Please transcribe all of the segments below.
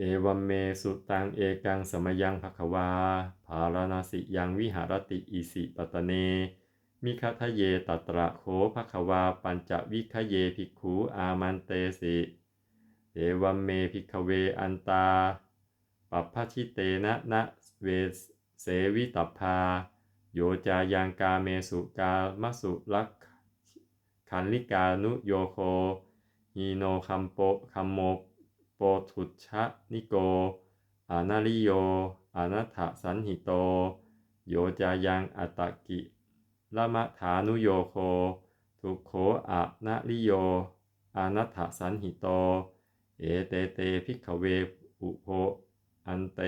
เอวัมเมสุตังเอกังสมยังภควา ภารณสิยังวิหารติอิสิปตเน มิคทะเยตตระโขภควา ปัญจวิคเยภิกขูอามันเตสิเอวัมเมภิกเวอันตา ปัพพชิเตนะนะเวเสวิตัพพา โยจายังกาเมสุกามสุลักขันลิกานุโยโคฮีโนคัมโปคัมโม โปทุชะนิโก อานาลิโยอนัตถสันหิโต โยจายังอัตกิละมะฐานุโยโค ทุกโขอะนะลิโยอนัตถสันหิโต เอเตเตภิกเวอุโภอันเต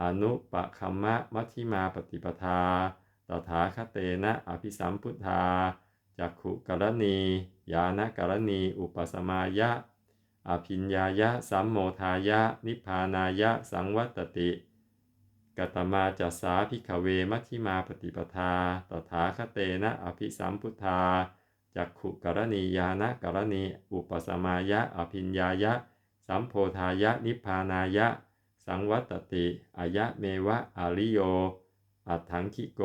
อนุปะคัมมะมัชิมาปฏิปทา ตถาคเตนะอภิสัมพุทธาจักขุกรณี ยานกรณี อุปสมายะ อภิญญายะสัมโมทายะ นิพพานายะ สังวัตติกตมาจัสสาภิกเวมัชฌิมาปฏิปทา ตถาคเตนะอภิสัมพุทธาจักขุกรณียานะกรณี อุปสมายะ อภิญญายะ สัมโพธายะ นิพพานายะ สังวัตติอายะเมวะอาริโย อัตถังคิโก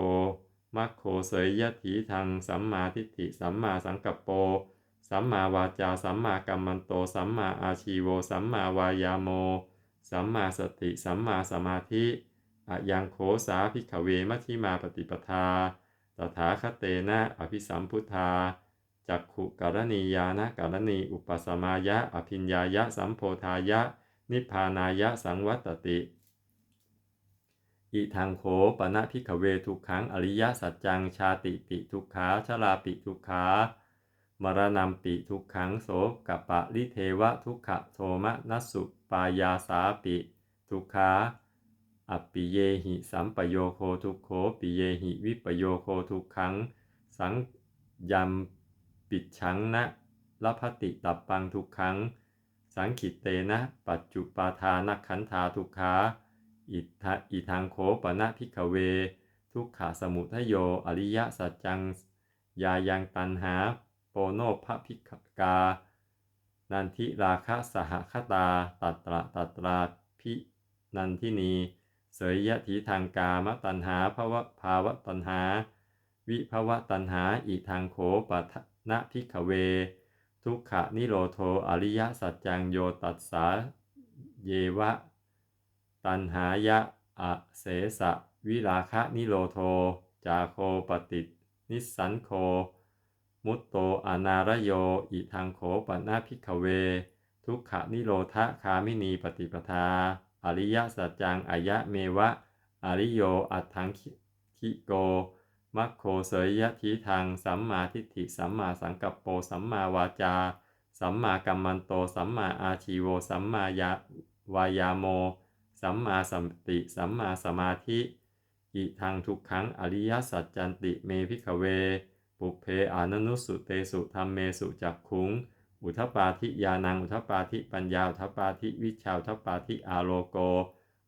มัคโคเสยยะถีทางสัมมาทิฏฐิสัมมาสังกัปโป สัมมาวาจา สัมมากัมมันโต สัมมาอาชีโว สัมมาวายาโม สัมมาสติ สัมมาสมาธิอะยังโคสาภิกขเวมัชฌิมาปฏิปทา ตถาคเตนะ อภิสัมพุทธา จักขุกรณียานะกรณีอุปสมายะ อภิญญายะ สัมโพธายะ นิพพานายะ สังวัตติอิทังโขปนะพิกขเวทุกขังอริยสัจจังชาติปิทุกขาชราปิทุกขา มรณัมปิทุกขังโสกปะลิเทวะทุกขะโทมะนัสสุปายาสาปิทุกขาอัปปิเยหิสัมปโยโคทุกโขปิเยหิวิปโยโคทุกขัง สังยัมปิดชังนะละพติตับปังทุกขัง สังขิตเตนะ ปัจจุปาทานขันธาทุกขาอิทะอิทังโขปนะพิกเว ทุกขะสมุทโยอริยสัจจัง ยายังตันหา โปโนภพิกกา นันทิราคะสหคตา ตัตระตัตราพินันทินี เสยยะทีทางกามตันหาภาวะภาวะตันหา วิภวะตันหาอีทางโขปันะพิกเว ทุกขะนิโรโทอริยสัจจังโยตัสสาเยวะ ตันหายะอะเสสะวิราคะนิโรโท จาโคปตินิสสันโค มุตโตอนารโย อิทังโขปนาพิกเว ทุกขนิโรธคามินีปฏิปทา อริยสัจจังอายะเมวะ อริโย อัตถังคิโก มัคโคเสยยะทีทางสัมมาทิฏฐิสัมมาสังกัปโปสัมมาวาจา สัมมากัมมันโต สัมมาอาชีโว สัมมายาวายาโม สัมมาสัมติ สัมมาสมาธิ อิทางทุกขังอริยสัจจันติเมพิขเว ปุเพอานนุสุเตสุธรรมเมสุจักขุง อุทปาทิยานัง อุทปาทิปัญญา อุทปาทิวิชาอุทปาทิอาโลโก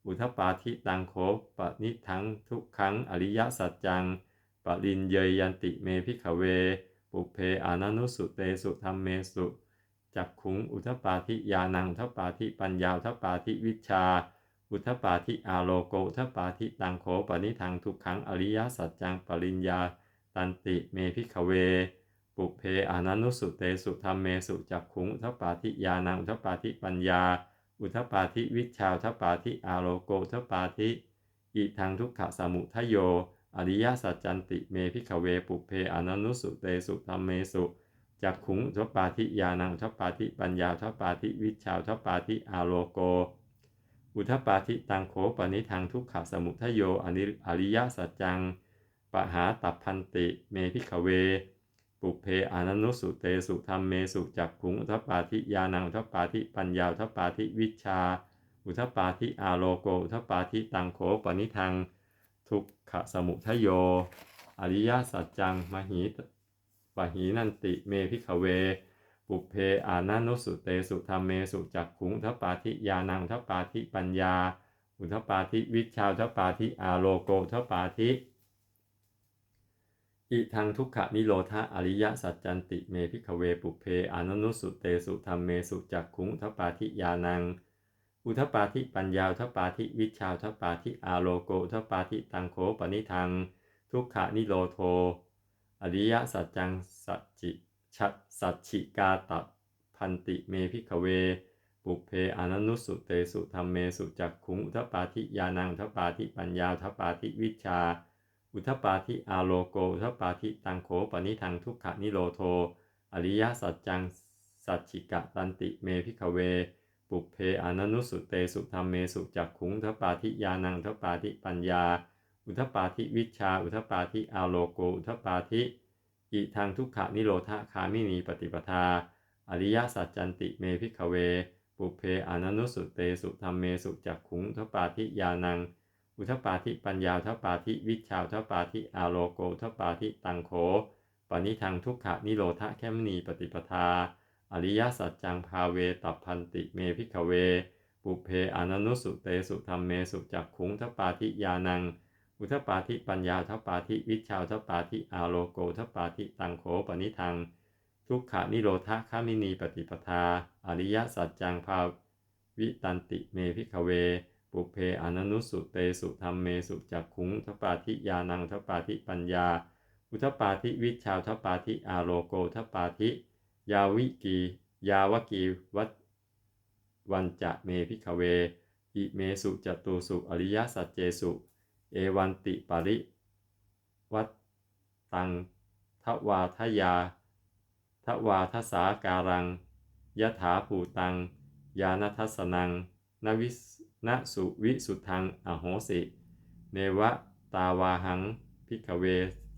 อุทปาทิตังโขปนิทังทุกขังอริยสัจจังปรินเยยันติเมพิขเว ปุเพอานนุสุเตสุธรรมเมสุจักขุง อุทปาทิยานัง อุทปาทิปัญญา อุทปาทิวิชาอุทปาทิอาโลโกอุทปาทิตังโขปนิทังทุกขังอริยสัจจังปริญญา ตันติเมพิขเว ปุเพอานันุสุเตสุธรรมเมสุจักขุงอุทปาทิยานังอุทปาทิปัญญา อุทปาทิวิชาอุทปาทิอาโลโกอุทปาทิอิทังทุกขะสมุทโย อริยสัจจันติเมพิขเว ปุเพอานันุสุเตสุธรรมเมสุจักขุงอุทปาทิยานังอุทปาทิปัญญาอุทปาทิวิชาอุทปาทิอาโลโก อุทปาทิตังโขปนิทังทุกขะสมุทโยอนิอริยสัจจัง ปหาตัพพันติเมพิขเว ปุเพอานันุสุเตสุธรรมเมสุจักขุงอุทปาทิยานังอุทปาทิปัญญาอุทปาทิวิชา อุทปาทิอาโลโกอุทปาทิตังโขปนิทัง ทุกขสมุทโย อริยสัจจังมหิปหีนันติเมพิขเว ปุเพอานันุสุเตสุธรรมเมสุจักขุงอุทปาทิยานังอุทปาทิปัญญา อุทปาทิวิชาอุทปาทิอาโลโกอุทปาทิ อิทังทุกขนิโรธาอริยสัจจันติเมพิขเวปุเพอานนุสุเตสุธรรมเมสุจักขุงทัปปาทิยานัง อุทปปาธิปัญญาทปปาธิวิชาอุทปปาธิอาโลโกอุทปปาธิตังโขปนิทัง ทุกขนิโรโท อริยสัจจังสัจจิชัสัจฉิกาตพันติเมพิขเว ปุเพอนันนุสุเตสุธรรมเมสุจักขุงทปปาธิยานังทปปาธิปัญญาทปปาธิวิชชา อุทปปาธิอาโลโก อุทปปาธิตังโขปนิทังทุกขนิโรโท อริยสัจจังสัจฉิกะตันติเมพิขเว ปุเพอนันนุสุเตสุธรรมเมสุจักขุงอุทปาธิยานังอุทปาธิปัญญา อุทปปาธิวิชา อุทปปาธิอาโลโก อุทปปาธิอิทางทุกขนิโรธคามินีปฏิปทา อริยสัจจันติเมพิขเว ปุเพอนันนุสุเตสุธรรมเมสุจักขุงอุทปาธิยานัง อุทปปาธิปัญญาทปปาธิวิชาอุทปปาธิอาโลโกทปปาธิตังโขปณิทังทุกขนิโรธแคมนีปฏิปทา อริยสัจจังภาเวตัพพันติเมพิขเว ปุเพอนันุสุเตสุธรรมเมสุจักขุงทปปาธิยานัง อุทปปาธิปัญญาทปปาธิวิชาอุทปปาธิอาโลโกทปปาธิตังโขปณิทัง ทุกขานิโรธคามินีปฏิปทา อริยสัจจังภาวิตันติเมพิขเว ปุเพอนันุสุเตสุธรรมเมสุจักขุงทปาธิยานังทปาธิปัญญา อุทปปาธิวิชาอุทปปาธิอาโลโกทปาธิ ยาวิกี ยาวกีวัตวันจะเมพิขเว อิเมสุจตุสุอริยสัจเจสุ เอวันติปริวัตตังทวาทยาทวาทสาการังยถาภูตัง ยานัทสนัง นวิสนสุวิสุทังอโหสิ เนวะตาวาหังพิกเว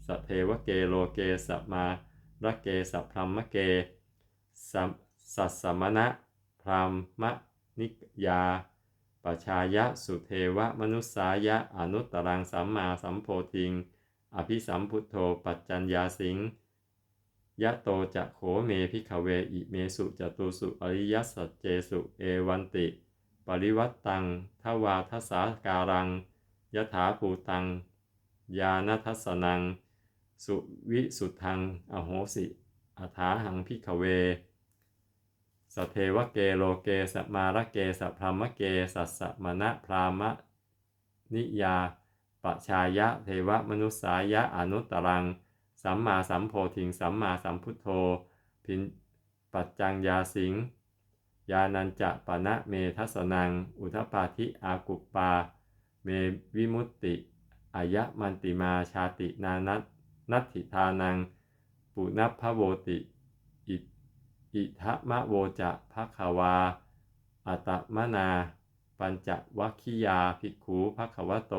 สเทวเกโลเกสมาระเกสัพพรมเกสัสัสมณะพรามมนิยาปชายะสุเทวมนุสายะอนุตตรังสัมมาสัมโพธิง อภิสัมพุทโธปัจจัญญาสิงยะโตจะโขเมพิขเวอิเมสุจตุสุอริยสัจเจสุเอวันติ ปริวัตตังทวาทสาการัง ยถาภูตัง ยานัทสนัง สุวิสุทัง อโหสิอัฐาหังพิขเว สเทวเกโลเกสมาระเกสพรหมเกสัสสมณะพรามนิยาปชายะเทวมนุสายะอนุตตรัง สัมมาสัมโพธิง สัมมาสัมพุทโธ พินปัจจังยาสิง ยานันจะปณะเมทัสนัง อุทปาธิอากุปปา เมวิมุตติอายะมันติมาชาตินานัตนัตถิทานัง ปุณพพโวติอิอิทะมะโวจะภะคะวา อัตมนา ปัญจวัคคิยาภิกขุภะคะวะโต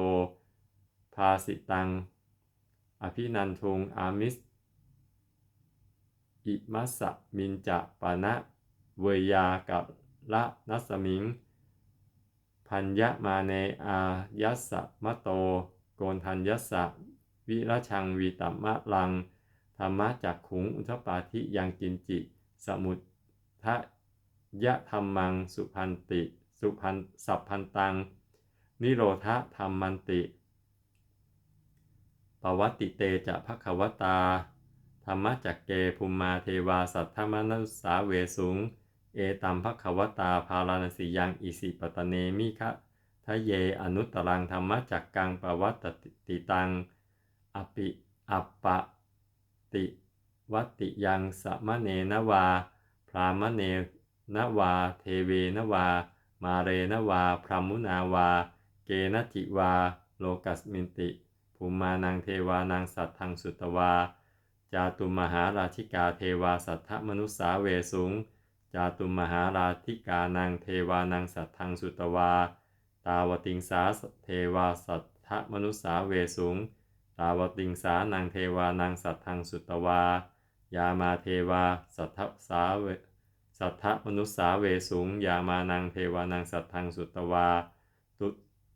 ภาสิตัง อภินันทุงอามิส อิมัสสะมินจะปานะ เวยากับละนัสมิง พัญญมาเนอายัสสะมะโต โกนทัญยัสสะวิรชังวีตัมมะลัง ธรรมะจักขุงอุทปาทิยังกินจิ สมุททะยะธรรมังสุพันติ สุพันสัพพันตัง นิโรธธรรมมันติปวัตติเตจะภควตา ธรรมจักเกภูมมาเทวาสัทธมนุสาเวสุง เอตัมภควตาภาลานสิยังอิสิปตเนมิคะทะเยอนุตตรังธรรมจักกังปวัตติตังอปิอัปปะติวัติยังสัมเนนวา พรามเนนวา เทเวนวา มาเรนวา พรหมุนาวา เกนจิวา โลกัสมินติ ภูมานังเทวานังสัตทังสุตวา จาตุมหาราชิกาเทวาสัทธมนุสาเวสุง จาตุมหาราธิกานังเทวานังสัตทังสุตวา ตาวติงสาเทวาสัทธมนุสาเวสุง ตาวติงสานังเทวานังสัตทังสุตวา ยามาเทวาสัทธสาเวสัทธมนุสาเวสุง ยามานังเทวานังสัตทังสุตวา ตุ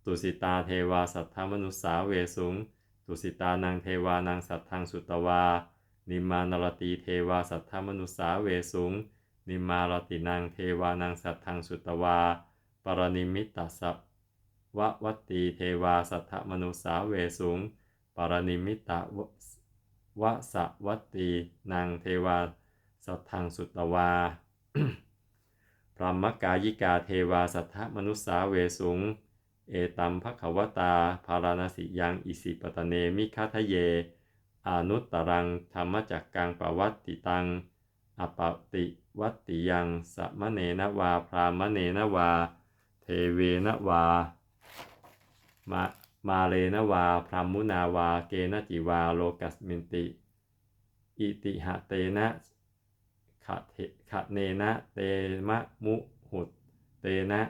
ตุสิตาเทวาสัทธมนุสาเวสุง ตุสิตานังเทวานังสัตทังสุตวา นิมมานรตีเทวาสัทธมนุสาเวสุง นิมารตินังเทวานังสัตทังสุตวา ปรนิมิตตสัพวะวัตตีเทวาสัทธมนุสาเวสุง ปรนิมิตตวะสวัตตีนางเทวาสัทธังสุตวาพรหมกายิกาเทวาสัทธมนุสาเวสุง เอตัมภควตาภารณสิยังอิสิปตเนมิคาทะเย อนุตตรังธรรมจักกังปวัตติตัง อปติวัติยังสมเนนวาพรามเนนวา เทเวนวามามาเลนวา พรหมุนาวา เกณจิวา โลกัสมินติ อิติหะเตนะขะเทขะเนนะ เตมะมุหุต เตนะ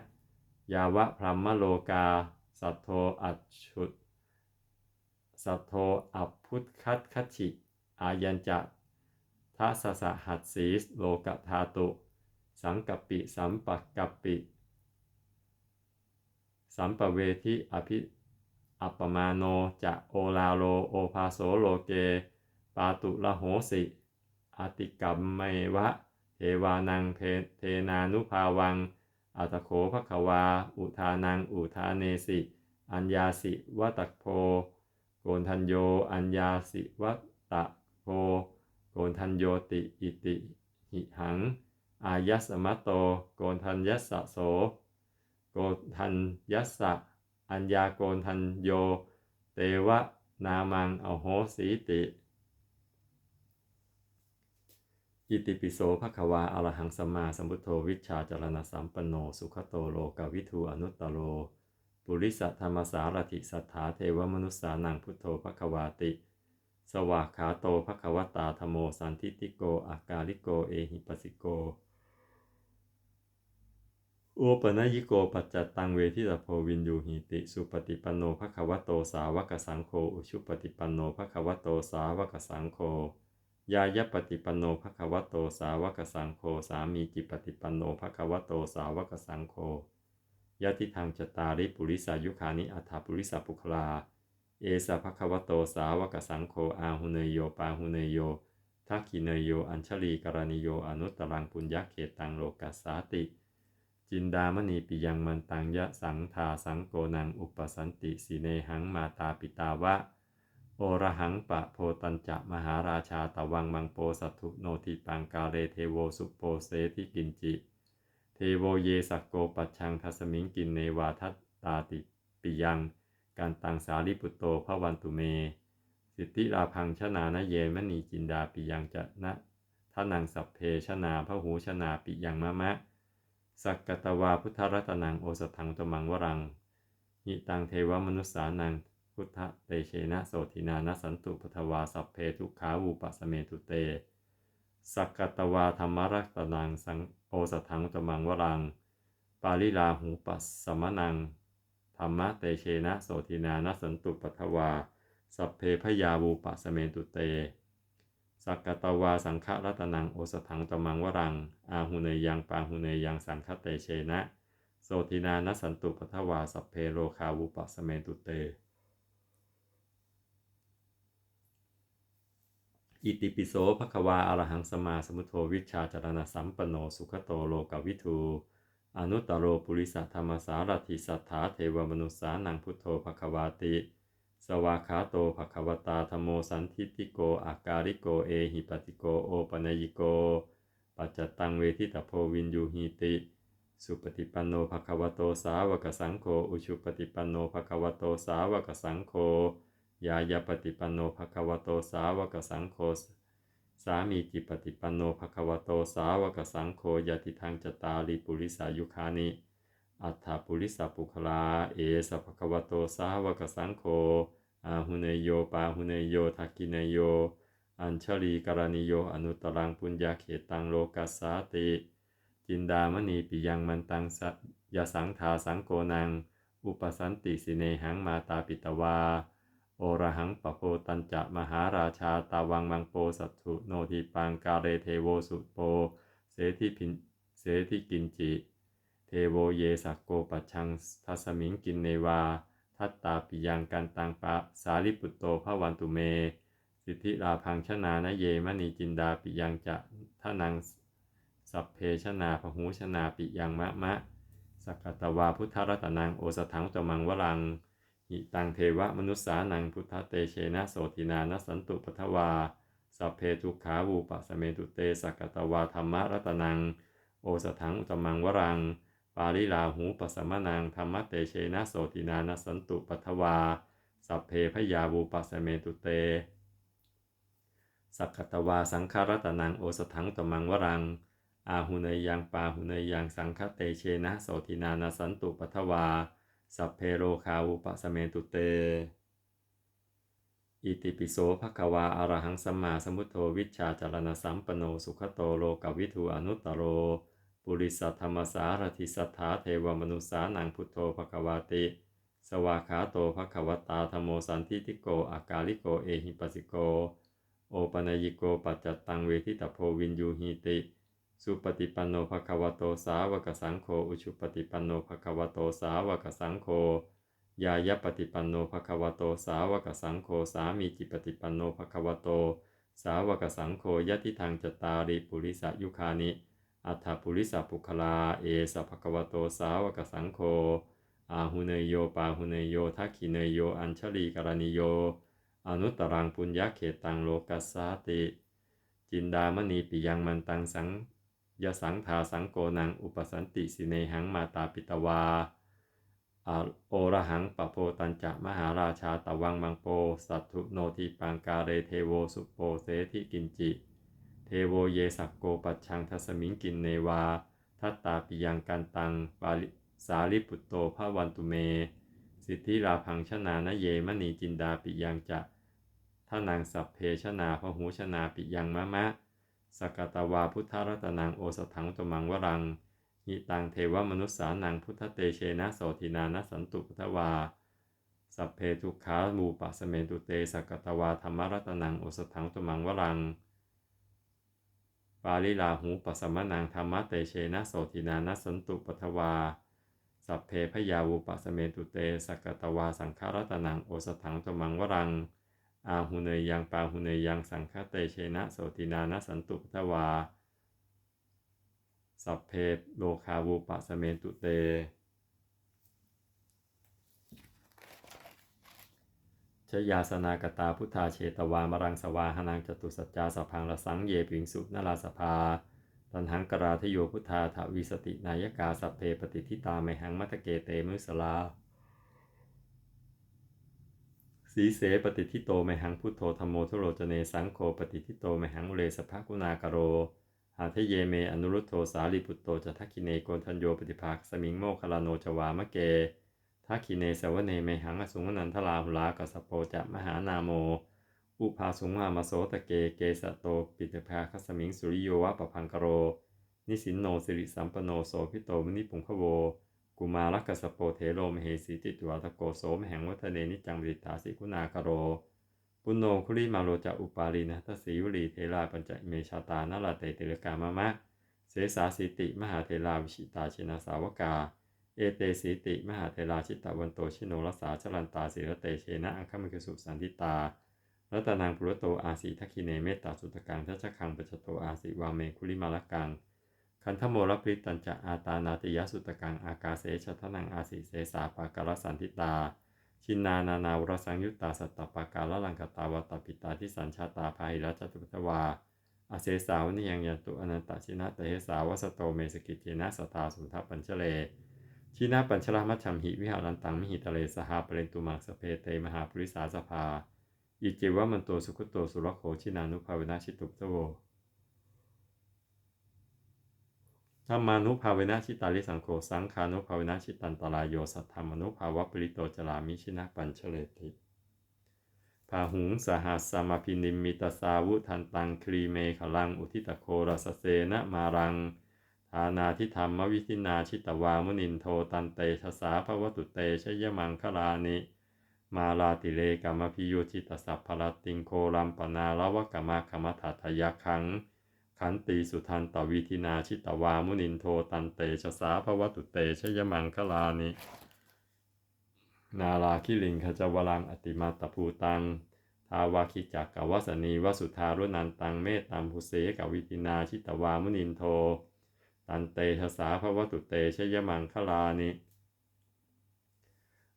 ยาวะพรหมโลกา สัทโทอัจฉุตสัทโทอัพพุทคัตคัตฉิอายัญจะ ทัสสะหัสสีโลกธาตุ สังกัปปิสัมปักกัปปิ สัมปเวทิอภิอัปปมาโนจะโอลาโลโอภาโสโลเก ปาตุละโหสิอติกรรมไมวะเทวานังเพเทนานุภาวัง อัตโขภควา อุทานังอุทาเนสิ อัญญาสิวัตโพโกนทันโย อัญญาสิวัตโพ โกนทันโยติอิติหิหัง อายัสมัตโต โกนทันยัสสะโส โกนทันยัสสะอัญญาโกนทันโย เตวะนามังอโหสีติ อิติปิโสภควาอรหังสัมมาสัมพุทโธวิชาจารณสัมปันโน สุขโตโลกวิทูอนุตตโร ปุริสธรรมสารถิสัทธาเทวมนุษสานังพุทโธภควาติ สวากขาโตภควตาธโมสันทิติโกอากาลิโกเอหิปัสิโกโอปนยิโกปัจจตังเวทิตโพวินยูหิติ สุปฏิปันโนภควโตสาวกสังโฆอุชุปฏิปันโนภควโตสาวกสังโฆยายปฏิปันโนภควโตสาวกสังโฆสามีจิปฏิปันโนภควโตสาวกสังโฆยะทิทางจตาริปุริสายุคานิอัฏฐาปุริสาปุคลา เอสะภควโตสาวกสังโฆอาหุเนยโยปาหุเนยโยทักขิเนยโยอัญชลีกรณิโยอนุตตรังปุญญเขตังโลกัสสาติ จินดามณีปิยังมันตังยะสังทาสังโกนังอุปสันติสีเนหังมาตาปิตาวะ โอระหังปะโพตัญจะมหาราชาตะวังมังโปสัตถุโนทิปังกาเรเทโวสุโปเสทิกินจิ เทโวเยสักโกปัชังทัสมิงกินเนวาทัตตาติปิยัง การตังสาลิปุตโตพระวันตุเม สิทธิราพังชนานเยมณีจินดาปิยังจะนะทานังสัพเพชนาพระหูชนาปิยังมะมะ สักกตวาพุทธรัตนังโอสถังตมังวรังหิตังเทวมนุษสานังพุทธเตเชนะโสทินานสันตุปทวาสัพเพทุกขาวูปสเมตุเต สักกตวาธรรมรัตนังสังโอสถังตมังวรัง ปาลิลาหูปัสสมนัง ธรรมะเตเชนะโสทินานสันตุปัทวา สัพเพพยาวูปสเมตุเต สักกตวาสังฆรัตนังโอสถังตมังวรัง อาหุเนยังปางหุเนยังสังฆเตเชนะ โสทินานสันตุปัทวา สัพเพโลคาวุปสเมตุเต อิติปิโสภควาอรหังสมาสมุทโธวิชาจารณสัมปโนสุขโตโลกวิทู อนุตตโรปุริสธรรมสารถิสัทธาเทวมนุษสานังพุทโธภควาติ สวากขาโตภควตาธโมสันทิติโกอาการิโกเอหิปติโกโอปนยิโก ปัจจตังเวทิตาโพวินยูหีติ สุปฏิปันโนภควโตสาวกสังโฆอุชุปฏิปันโนภควโตสาวกสังโฆยายาปฏิปันโนภควโตสาวกสังโฆ สามีจิปฏิปันโนภควโตสาวกสังโฆยติทางจตาริปุริสายุคานิอัฏฐปุริสปุคลา เอสภควโตสาวกสังโฆอาหุเนโยปาหุเนโยทักกิเนโย อัญชลีกรณิโยอนุตตรังปุญญาเขตังโลกัสสาติ จินดามณีปิยังมันตังสัยสังทาสังโกนัง อุปสันติสิเนหังมาตาปิตวา โอระหังปะโพตัญจะมหาราชาตาวังมังโปสัตถุโนทีปังกาเรเทโวสุโป เสทิพินเสทิกินจิ เทโวเยสักโกปัชังทัสมิงกินเนวา ทัตตาปิยังกันตังปะสาลิปุตโตพระวันตุเม สิทธิราพังชนานะเยมณีจินดาปิยังจะทนังสัพเพชนาพหูชนาปิยังมะมะ สักกตวาพุทธรัตนังโอสถังจมังวรัง หิตังเทวมนุษสานังพุทธเตเชนะโสตินานสันตุปทวา สัพเพทุขาวูปะสเมตุเตสักกตวาธรรมรัตนัง โอสถังอุตมังวรัง ปาลิลาหูปสมนังธรรมเตเชนะโสตินานสันตุปทวา สัพเพพยาบูปัสเมตุเต สักตวาสังฆรัตนังโอสถังอุตมังวรัง อาหุเนยยังปาหุเนยยังสังฆเตเชนะโสตินานสันตุปทวา สัพเพโรคาวุปสเมตุเต อิติปิโสภควาอารหังสัมมาสัมพุทโธวิชาจารณสัมปโนสุขโตโลกวิทูอนุตตโร ปุริสัทธรรมสารถิสัทธาเทวมนุษสานังพุทโธภควาติ สวาขาโตภควตาธโมสันทิติโกอากาลิโกเอหิปัสสิโก โอปนยิโกปัจจตังเวทิตโพวินยูหีติ สุปฏิปันโนภควโตสาวกสังโฆอุชุปฏิปันโนภควโตสาวกสังโฆยายปฏิปันโนภควโตสาวกสังโฆสามีจิปฏิปันโนภควโต สาวกสังโฆยะทิทางจตาริปุริสยุคานิ อัฏฐปุริสปุคลาเอสภควโตสาวกสังโฆอาหุเนยโยปาหุเนยโยทักขิเนยโยอัญชลีกรณิโย อนุตตรังปุญญเขตังโลกัสสาติ จินดามณีปิยังมันตังสัง ยสังทาสังโกนังอุปสันติสิเนหังมาตาปิตวาอโอระหังปะโพตัญจะมหาราชาตะวังมังโป สัตถุโนทิปังกาเรเทโวสุโปเสทิกินจิ เทโวเยสักโกปัจชังทัสมิงกินเนวา ทัตตาปิยังกันตังปาลิสาลิปุตโตภวันตุเม สิทธิราพังชนานเยมณีจินดาปิยังจะท่านางสัพเพชนาพหูชนาปิยังมะมะ สกตวาพุทธรัตนังโอสถังตมังวรังหิตังเทวมนุษสานังพุทธเตเชนะโสทินานะสันตุพุทธวา สัพเพทุกขามูปะสเมตุเตสกตวาธรรมรัตนังโอสถังตมังวรัง ปาลิลาหูปสมนังธรรมเตเชนะโสทินานะสันตุปัทวา สัพเพพยาวูปสเมตุเตสกตวาสังฆรัตนังโอสถังตมังวรัง อาหุเนยยังปาหุเนยยังสังฆเตเชนะโสตินานะสันตุปทวา สัพเพโลคาวูปะสเมตุเต ชยาสนากตาพุทธาเชตวามรังสวาหนังจตุสัจจาสพังระสังเยปิงสุนราสภาตันหังกราทโยพุทธาทวิสตินายกาสัพเพปฏิทิตาไมหังมัตเกเตมุสลา สีเสปฏิทิโตไมหังพุทโธธรรมโมทุโรจเนสังโฆปฏิทิโตไมหังเลสภกุณากโร หาเทเยเมอนุรุตโธสาลีปุตโตจะทักขิเนโกนทัญโยปฏิภาคสมิงโมคลาโนจวามะเกทักขิเนสวเนไมหังอสุงนันทลาหุลากัสโปจะมหานาโม อุภาสุงมามาโสตะเกเกสะโตปิตภาคสมิงสุริโยวะปะพังกโร นิสินโนสิริสัมปโนโสพิโตมนิปุงพโว กุมารักกัสโปเทโรมเหสีติตวาตโกโสมแห่งวัฒเนนิจังบริตาสิกุณากโร ปุณโญคุลิมาโลจะอุปาลีนะทัสสีวลีเทราปัญจเมชาตานาลาเตติลกามะมะ เสสาสิติมหาเทราวิชิตาชินาสาวกา เอเตสีติมหาเทราชิตาวันโตชิโนรสาชลันตาสิรเตเชนะอังคมิกสุสันติตารัตนางปุรโตอาสีทักขิเนเมตตาสุตกังทัชคังปัจจโตอาสีวาเมคุลิมาลกัง คันธโมรพริตัญจะอาตานาติยสุตกัง อากาเสชทนังอาสีเสสาปาการสันติตา ชินนานานาวรสังยุตตาสัตตปาการลังกตาวตปิตาที่สัญชาตาภาหิรัจตุปตวาอาเสสาวนิยังยันตุอนันตชินะเตเหสาวสโตเมสกิจเจนะสตาสุทธปัญชเลชินาปัญชลมัชชัมหิวิหารันตังมิหิตะเลสหาเปเรนตุมังสเพเตมหาปริสาสภาอิจิวะมันโตสุขุโตสุรโคชินานุภาเวนะชิตุปตโว ธรรมานุภาเวนะชิตาลิสังโฆสังขานุภาเวนะชิตันตรายโยสัทธรรมนุภาวะปริโตจลามิชินะปัญชเลติพาหุงสหัสสมาพินิมมิตสาวุทันตังครีเมขลังอุทิตโครสเสนะมารังฐานาทิธรรมวิธินาชิตวามุนินโทตันเตชะสาภวตุเตชยมังคลานิมาลาติเลกามพิยุชิตสัพพลติงโคลัมปนาลวกามะคมทัตยคัง ขันติสุทันตวิธินาชิตวามุนินโทตันเตชะสาภวตุเตชยมังคลานิ นาลาคิลิงขจวรังอติมาตภูตัง ทาวาคิจักกวสนีวสุธารุนันตังเมตตัมภุเสกวิธินาชิตวามุนินโท ตันเตชะสาภวตุเตชยมังคลานิ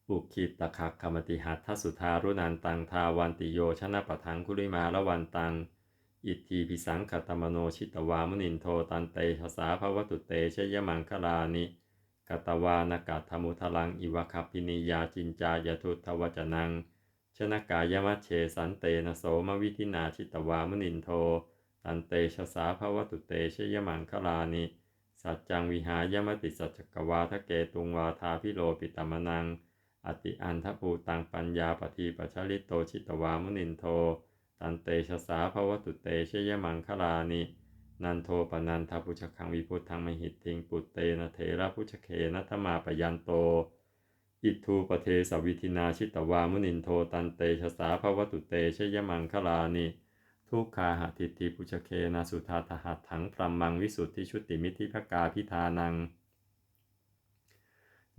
อุคิตคักขมติหัตทสุธารุนันตังทาวันติโยชนะปะทังคุริมาละวันตัง อิทธิพิสังขตมโนชิตวามนินโทตันเตชะสาภวตุเตชยมังคลานิกตวานกาธมุทลังอิวคัพินิยาจินจายทุทธวจนัง ชนกายมัชเชสันเตนโสมวิธินาชิตวามนินโท ตันเตชะสาภวตุเตชยมังคลานิ สัจจังวิหายมติสัจจกวาทะเกตุงวาทาพิโลปิตมนัง อติอันทภูตังปัญญาปทีปชลิตโตชิตวามนินโท ตันเตชะสาภวตุเตชยมังคลานินันโทปนันทพุชคังวิพุทธังมหิตทิงปุตเตนะเทระพุชเคนัทมาปยันโต อิทูปเทสวิธินาชิตวามุนินโทตันเตชะสาภวตุเตชยมังคลานิทุกขาหะทิฏฐิปุชเคนะสุธาตหัตถังพรัมมังวิสุทธิชุติมิธิภกาพิธานัง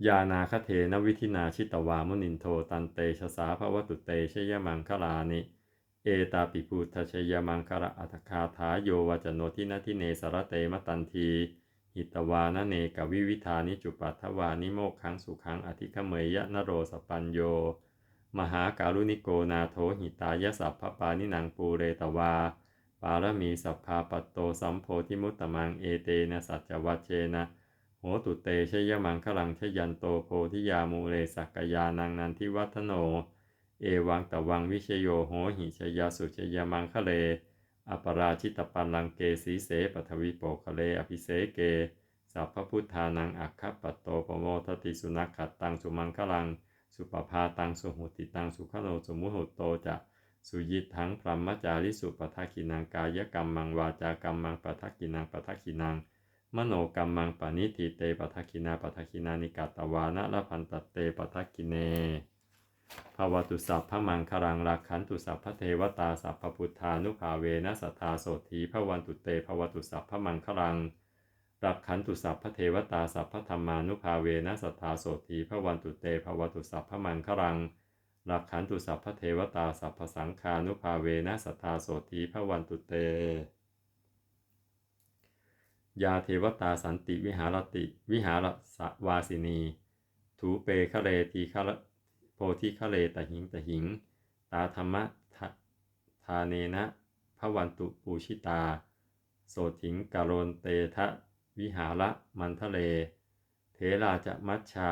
ยานาคเทนวิธินาชิตวามุนินโทตันเตชะสาภวตุเตชยมังคลานิ เอตาปิพุทธชยมังคระอัตคาถาโยวจโนทินาทิเนสารเตมตันทีหิตวานเนกวิวิธานิจุปัทวานิโมกขังสุขังอธิคเมยยะนโรสปัญโย มหาการุณิโกนาโถหิตายสัพพปานิหนังปูเรตวา ปารมีสัพพาปัตโตสัมโพธิมุตตมังเอเตนะสัจวัชเชนะ โหตุเตชยมังคลังชยันโตโพธิยามูเลสักกยานังนันทิวัฒโน เอวังตะวังวิเชโยโหหิชยาสุชยามังคะเล อปราชิตปันลังเกสีเสปทวิโปคะเลอภิเสเก สัพพพุทธานังอัคคปัตโตปโมทติสุนัขขัดตังสุมังคลัง สุปภาตังสุหุติตังสุขโนสมุหุโตจะสุยิทังพรหมจาริสุปทักขินังกายกรรมมังวาจากรรมมังปทักขินังปทักขินังมโนกรรมังปณิทิเตปทักขินาปทักขินานิกาตวานะละพันตเตปทักขิเน ภาวตุสัพพมังคลังรักขันตุสัพพเทวตาสัพพพุทธานุภาเวนะสัทธาโสธีพระวันตุเตภวตุสัพพมังคลังรักขันตุสัพพเทวตาสัพพธรรมานุภาเวนะสัทธาโสธีพระวันตุเตภวตุสัพพมังคลังรักขันตุสัพพเทวตาสัพพสังฆานุภาเวนะสัทธาโสธีพระวันตุเต ยาเทวตาสันติวิหารติ วิหารสวาสินี ถูเปคะเลทีคะ โพธิคะเลตหิงตหิง ตาธรรมะททาเนนะพระวันตุปูชิตา โสถิงกาโรนเตทะวิหาระมันทะเล เทราจะมัชชา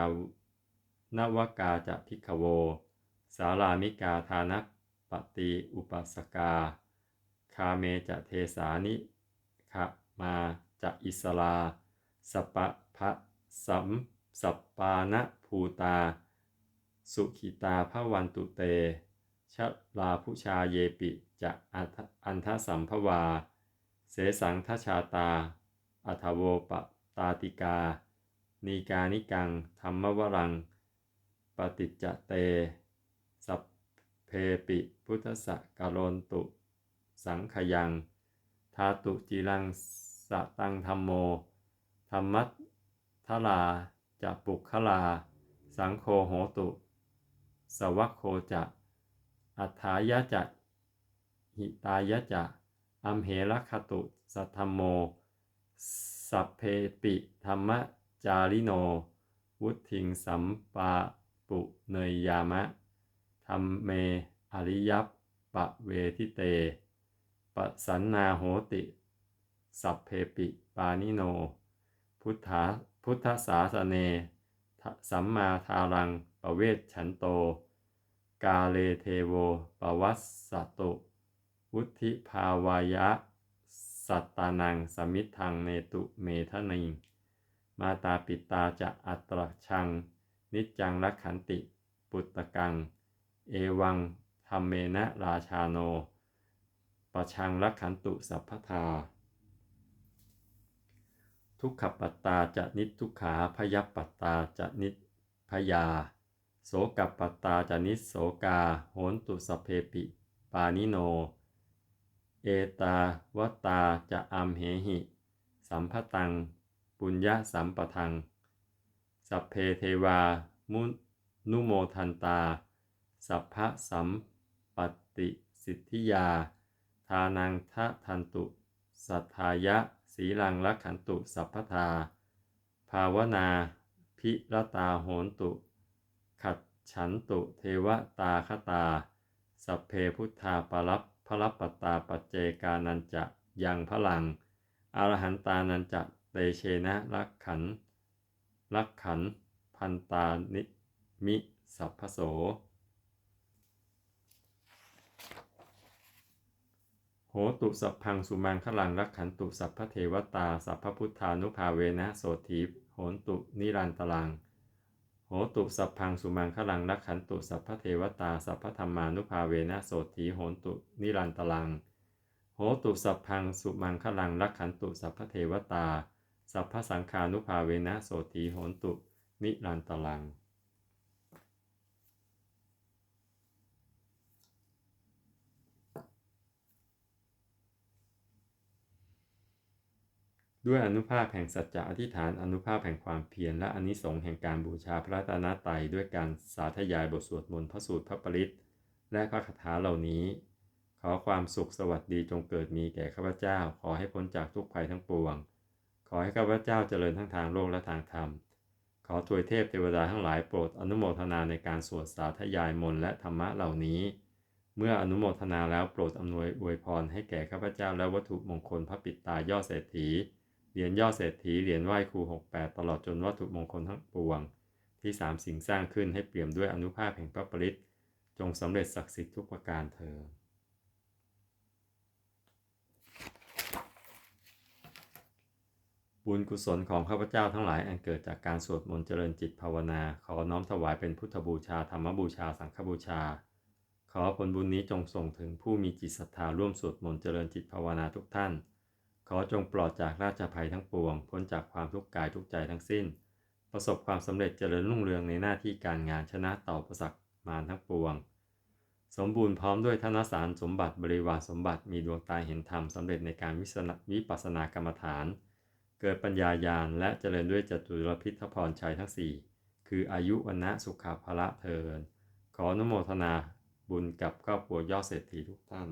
นวกาจะพิกโว สารามิกาทานะปฏิอุปสกา คาเมจะเทสานิขะมาจะอิสลาสปะพะสัมสัปปานะภูตา สุขิตาพระวันตุเต ชลาผู้ชาเยปิจะอัทอันทสัมภวา เสสังทชาตา อัทโวปตาติกา นีกานิกัง ธรรมวรัง ปฏิจจเต สัพเพปิพุทธสะกะโลนตุ สังขยัง ทาตุจิรังสะตังธรรมโม ธรรมัตทลาจะปุกขลา สังโฆโหตุ สวัคโคจะ อัฏฐายะจะ หิตายะจะอัมเหระคตุ สัทธโม สัพเพปิ ธรรมจาริโน วุทิงสัมปาปุเนยยามะธรรมเม อริยัปปะเวทิเต ปสันนาโหติ สัพเพปิ ปานิโน พุทธาพุทธศาสเน สัมมาทารัง ปเวชฉันโต กาเลเทโวปวัสสตุ วุธิภาวายะ สัตตานังสมิทธังเนตุเมทะนิงมาตาปิตาจะอัตรชัง นิจจังรักขันติ ปุตตะกัง เอวังธรรมเมนะราชาโน ประชังรักขันตุสัพพทา ทุกขปัตตาจะนิทุกขาพยัปปัตตาจะนิพยา โสกัปปัตาจะนิโสกา โหนตุสเพปิ ปานิโน เอตาวตาจะอัมเหหิ สัมพตัง ปุญญาสัมปทัง สัพเพเทวา มุนุโมทันตา สัพพะสัมปติสิทธิยา ทานังทะทันตุ สัทธายะ สีลังลักขันตุ สัพพทา ภาวนา พิรตาโหนตุ ขัดฉันตุเทวตาคตา สัพเพพุทธาปรับพระรับปตาปัจเจกานันจะยังพลัง อรหันตานันจะเตเชนะรักขันรักขันพันตานิมิสัพพโสโหตุสัพพังสุมังคลังรักขันตุสัพพเทวตา สัพพพุทธานุภาเวนะโสธีโหนตุนิรันตลัง ตุสัพพังสุมังคลังรักขันตุสัพพเทวตาสัพพธรรมานุภาเวนะโสถีโหตุนิรันตลัง โหตุสัพพังสุมังคลังรักขันตุสัพพเทวตา สัพพสังคานุภาเวนะโสถีโหตุนิรันตลัง ด้วยอนุภาพแห่งสัจจะอธิษฐานอนุภาพแห่งความเพียรและอนิสงส์แห่งการบูชาพระตนตรัยด้วยการสาธยายบทสวดมนต์พระสูตรพระปริตและพระคาถาเหล่านี้ ขอความสุขสวัสดีจงเกิดมีแก่ข้าพเจ้า ขอให้พ้นจากทุกภัยทั้งปวง ขอให้ข้าพเจ้าเจริญทั้งทางโลกและทางธรรม ขอถวยเทพเทวดาทั้งหลายโปรดอนุโมทนาในการสวดสาธยายมนต์และธรรมะเหล่านี้ เมื่ออนุโมทนาแล้วโปรดอำนวยอวยพรให้แก่ข้าพเจ้าและวัตถุมงคลพระปิดตายอดเศรษฐี เหรียญยอดเศรษฐี เหรียญไหว้ครู 68 ตลอดจนวัตถุมงคลทั้งปวง ที่สามสิ่งสร้างขึ้นให้เปี่ยมด้วยอนุภาพแห่งพระปริตจงสำเร็จศักดิ์สิทธิ์ทุกประการเธอบุญกุศลของข้าพเจ้าทั้งหลายอันเกิดจากการสวดมนต์เจริญจิตภาวนา ขอน้อมถวายเป็นพุทธบูชาธรรมบูชาสังฆบูชา ขอผลบุญนี้จงส่งถึงผู้มีจิตศรัทธาร่วมสวดมนต์เจริญจิตภาวนาทุกท่าน ขอจงปลอดจากราชภัยทั้งปวง พ้นจากความทุกข์กายทุกใจทั้งสิ้น ประสบความสำเร็จเจริญรุ่งเรืองในหน้าที่การงานชนะต่อประสักมารทั้งปวง สมบูรณ์พร้อมด้วยธนสารสมบัติบริวารสมบัติมีดวงตาเห็นธรรมสำเร็จในการวิสนาวิปัสสนากรรมฐาน เกิดปัญญาญาณและเจริญด้วยจตุรพิทพรชัยทั้งสี่คืออายุวันนะสุขาภะเทินขออนุโมทนาบุญกับครอบครัวยอดเศรษฐีทุกท่าน